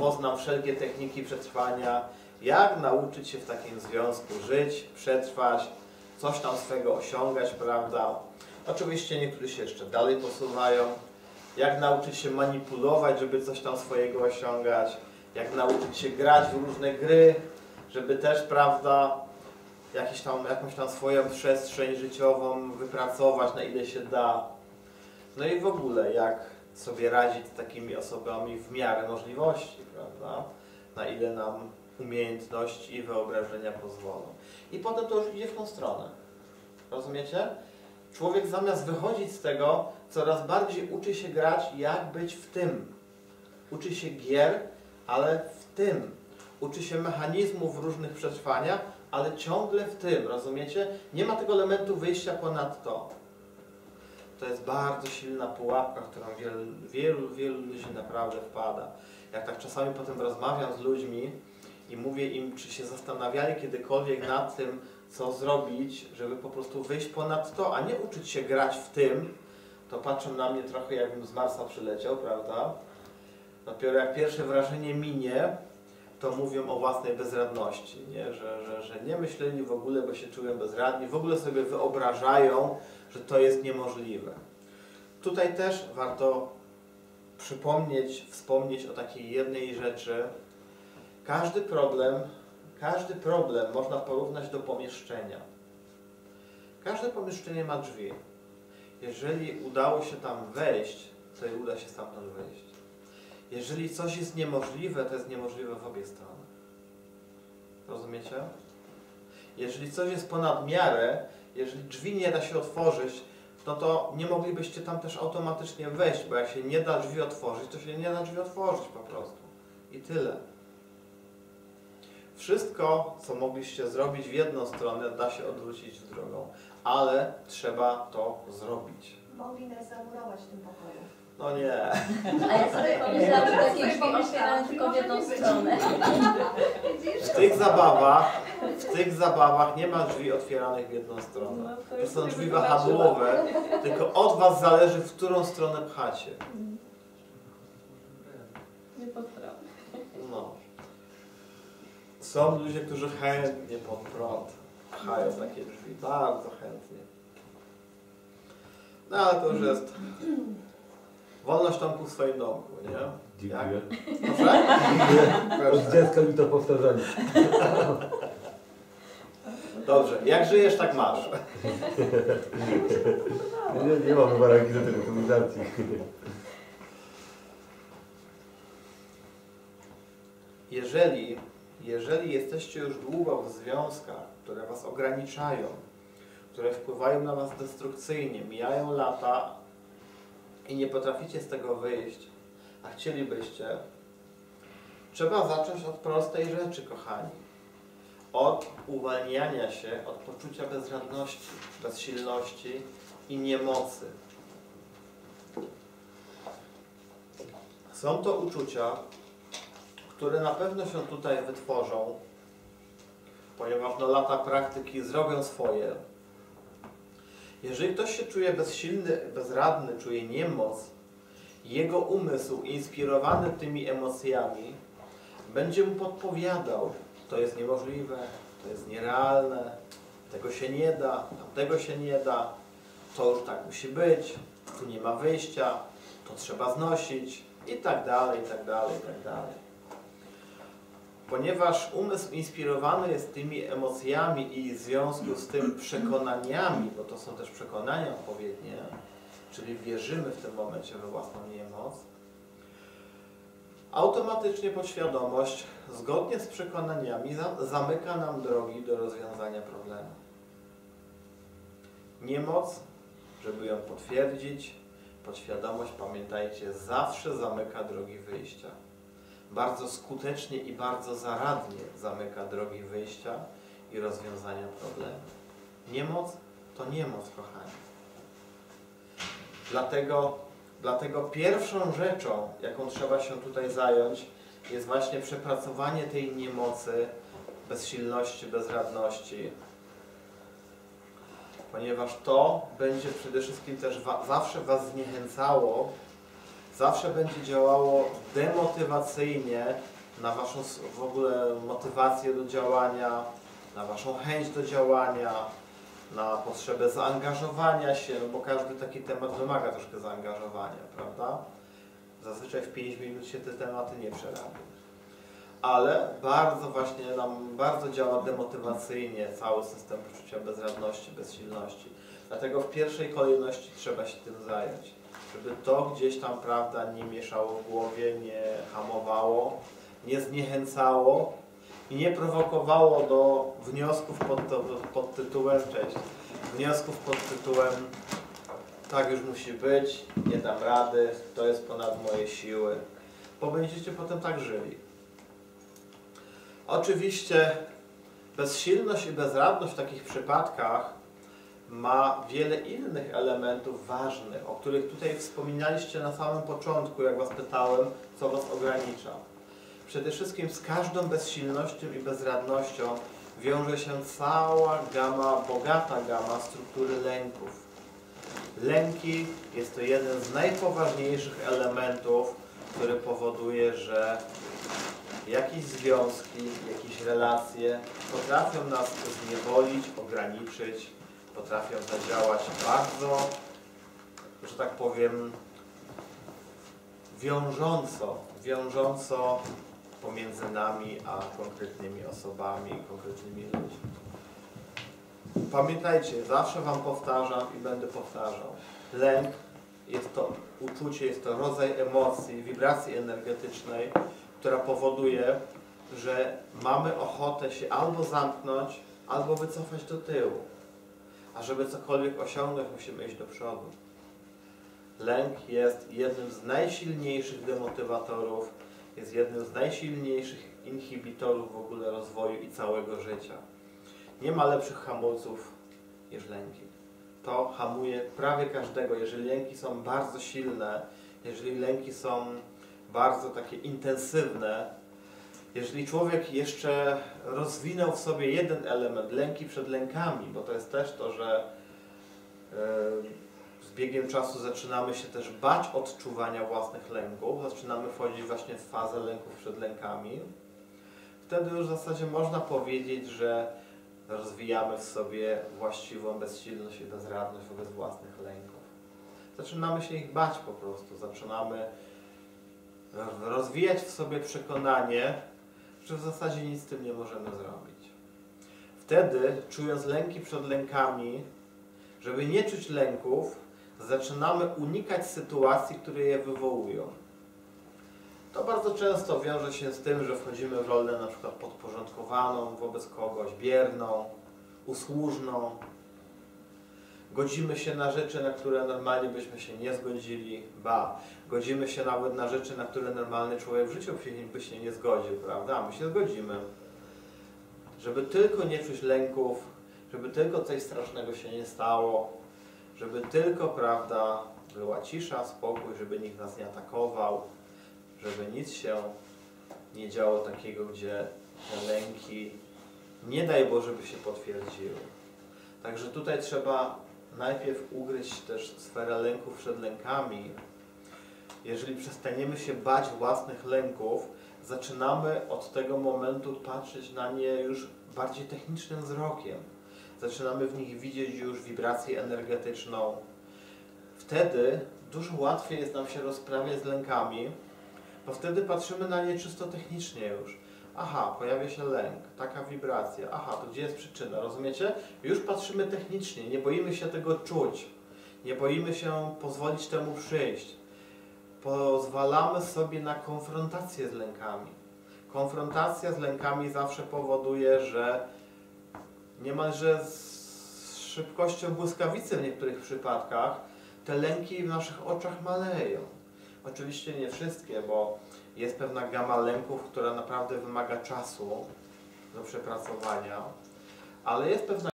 poznam wszelkie techniki przetrwania, jak nauczyć się w takim związku żyć, przetrwać, coś tam swego osiągać, prawda? Oczywiście niektórzy się jeszcze dalej posuwają. Jak nauczyć się manipulować, żeby coś tam swojego osiągać, jak nauczyć się grać w różne gry, żeby też, prawda, jakiś tam, jakąś tam swoją przestrzeń życiową wypracować, na ile się da. No i w ogóle, jak sobie radzić z takimi osobami w miarę możliwości, prawda? Na ile nam umiejętności i wyobrażenia pozwolą. I potem to już idzie w tą stronę. Rozumiecie? Człowiek zamiast wychodzić z tego, coraz bardziej uczy się grać, jak być w tym. Uczy się gier, ale w tym. Uczy się mechanizmów różnych przetrwania, ale ciągle w tym, rozumiecie? Nie ma tego elementu wyjścia ponad to. To jest bardzo silna pułapka, którą wielu, wielu, wielu ludzi naprawdę wpada. Jak tak czasami potem rozmawiam z ludźmi i mówię im, czy się zastanawiali kiedykolwiek nad tym, co zrobić, żeby po prostu wyjść ponad to, a nie uczyć się grać w tym, to patrzą na mnie trochę jakbym z Marsa przyleciał, prawda? Dopiero jak pierwsze wrażenie minie, to mówią o własnej bezradności, nie? Że, że, że nie myśleli w ogóle, bo się czują bezradni, w ogóle sobie wyobrażają, że to jest niemożliwe. Tutaj też warto przypomnieć, wspomnieć o takiej jednej rzeczy. Każdy problem, każdy problem można porównać do pomieszczenia. Każde pomieszczenie ma drzwi. Jeżeli udało się tam wejść, to i uda się stamtąd wyjść. Jeżeli coś jest niemożliwe, to jest niemożliwe w obie strony. Rozumiecie? Jeżeli coś jest ponad miarę, jeżeli drzwi nie da się otworzyć, no to nie moglibyście tam też automatycznie wejść, bo jak się nie da drzwi otworzyć, to się nie da drzwi otworzyć po prostu. I tyle. Wszystko, co mogliście zrobić w jedną stronę, da się odwrócić w drugą, ale trzeba to zrobić. Mogli nas zamurować w tym pokoju. No nie. A ja sobie pomyślałam, że takie drzwi otwierane tylko w jedną stronę. W tych zabawach, w tych zabawach nie ma drzwi otwieranych w jedną stronę. To są drzwi wahadłowe, tylko od Was zależy, w którą stronę pchacie. Nie potrafię. No. Są ludzie, którzy chętnie pod prąd pchają takie drzwi, bardzo chętnie. No ale to już jest wolność Tomku w swoim domku, nie? Dziękuję. Proszę? Od dziecka mi to powtarzali. Dobrze, jak żyjesz, tak masz. Nie, nie mam baranki do tego komunikacji. Jeżeli, jeżeli jesteście już długo w związkach, które Was ograniczają, które wpływają na Was destrukcyjnie, mijają lata i nie potraficie z tego wyjść, a chcielibyście, trzeba zacząć od prostej rzeczy, kochani. Od uwalniania się od poczucia bezradności, bezsilności i niemocy. Są to uczucia, które na pewno się tutaj wytworzą, ponieważ no, lata praktyki zrobią swoje. Jeżeli ktoś się czuje bezsilny, bezradny, czuje niemoc, jego umysł inspirowany tymi emocjami będzie mu podpowiadał, to jest niemożliwe, to jest nierealne, tego się nie da, tamtego się nie da, to już tak musi być, tu nie ma wyjścia, to trzeba znosić i tak dalej, i tak dalej, i tak dalej. Ponieważ umysł inspirowany jest tymi emocjami i w związku z tym przekonaniami, bo to są też przekonania odpowiednie, czyli wierzymy w tym momencie we własną niemoc, automatycznie podświadomość, zgodnie z przekonaniami, za- zamyka nam drogi do rozwiązania problemu. Niemoc, żeby ją potwierdzić, podświadomość, pamiętajcie, zawsze zamyka drogi wyjścia bardzo skutecznie i bardzo zaradnie zamyka drogi wyjścia i rozwiązania problemu. Niemoc to niemoc, kochani. Dlatego, dlatego pierwszą rzeczą, jaką trzeba się tutaj zająć, jest właśnie przepracowanie tej niemocy, bezsilności, bezradności, ponieważ to będzie przede wszystkim też wa zawsze Was zniechęcało zawsze będzie działało demotywacyjnie na Waszą w ogóle motywację do działania, na Waszą chęć do działania, na potrzebę zaangażowania się, no bo każdy taki temat wymaga troszkę zaangażowania, prawda? Zazwyczaj w 5 minut się te tematy nie przerabia. Ale bardzo właśnie nam, bardzo działa demotywacyjnie cały system poczucia bezradności, bezsilności. Dlatego w pierwszej kolejności trzeba się tym zająć. Żeby to gdzieś tam, prawda, nie mieszało w głowie, nie hamowało, nie zniechęcało i nie prowokowało do wniosków pod, to, pod tytułem, cześć, wniosków pod tytułem tak już musi być, nie dam rady, to jest ponad moje siły, bo będziecie potem tak żyli. Oczywiście bezsilność i bezradność w takich przypadkach ma wiele innych elementów ważnych, o których tutaj wspominaliście na samym początku, jak Was pytałem, co Was ogranicza. Przede wszystkim z każdą bezsilnością i bezradnością wiąże się cała gama, bogata gama struktury lęków. Lęki jest to jeden z najpoważniejszych elementów, który powoduje, że jakieś związki, jakieś relacje potrafią nas zniewolić, ograniczyć, potrafią zadziałać bardzo, że tak powiem, wiążąco, wiążąco pomiędzy nami a konkretnymi osobami, konkretnymi ludźmi. Pamiętajcie, zawsze Wam powtarzam i będę powtarzał. Lęk jest to uczucie, jest to rodzaj emocji, wibracji energetycznej, która powoduje, że mamy ochotę się albo zamknąć, albo wycofać do tyłu. A żeby cokolwiek osiągnąć, musimy iść do przodu. Lęk jest jednym z najsilniejszych demotywatorów, jest jednym z najsilniejszych inhibitorów w ogóle rozwoju i całego życia. Nie ma lepszych hamulców niż lęki. To hamuje prawie każdego. Jeżeli lęki są bardzo silne, jeżeli lęki są bardzo takie intensywne, jeżeli człowiek jeszcze rozwinął w sobie jeden element, lęki przed lękami, bo to jest też to, że e, z biegiem czasu zaczynamy się też bać odczuwania własnych lęków, zaczynamy wchodzić właśnie w fazę lęków przed lękami, wtedy już w zasadzie można powiedzieć, że rozwijamy w sobie właściwą bezsilność i bezradność wobec własnych lęków. Zaczynamy się ich bać po prostu, zaczynamy rozwijać w sobie przekonanie, że w zasadzie nic z tym nie możemy zrobić. Wtedy, czując lęki przed lękami, żeby nie czuć lęków, zaczynamy unikać sytuacji, które je wywołują. To bardzo często wiąże się z tym, że wchodzimy w rolę na przykład podporządkowaną wobec kogoś, bierną, usłużną. Godzimy się na rzeczy, na które normalnie byśmy się nie zgodzili. Ba, godzimy się nawet na rzeczy, na które normalny człowiek w życiu by się nie zgodził, prawda? A My się zgodzimy. Żeby tylko nie czuć lęków, żeby tylko coś strasznego się nie stało, żeby tylko, prawda, była cisza, spokój, żeby nikt nas nie atakował, żeby nic się nie działo takiego, gdzie te lęki, nie daj Boże, by się potwierdziły. Także tutaj trzeba najpierw ugryźć też sferę lęków przed lękami. Jeżeli przestaniemy się bać własnych lęków, zaczynamy od tego momentu patrzeć na nie już bardziej technicznym wzrokiem. Zaczynamy w nich widzieć już wibrację energetyczną. Wtedy dużo łatwiej jest nam się rozprawiać z lękami, bo wtedy patrzymy na nie czysto technicznie już. Aha, pojawia się lęk, taka wibracja. Aha, to gdzie jest przyczyna, rozumiecie? Już patrzymy technicznie, nie boimy się tego czuć. Nie boimy się pozwolić temu przyjść. Pozwalamy sobie na konfrontację z lękami. Konfrontacja z lękami zawsze powoduje, że niemalże z szybkością błyskawicy w niektórych przypadkach te lęki w naszych oczach maleją. Oczywiście nie wszystkie, bo jest pewna gama lęków, która naprawdę wymaga czasu do przepracowania, ale jest pewna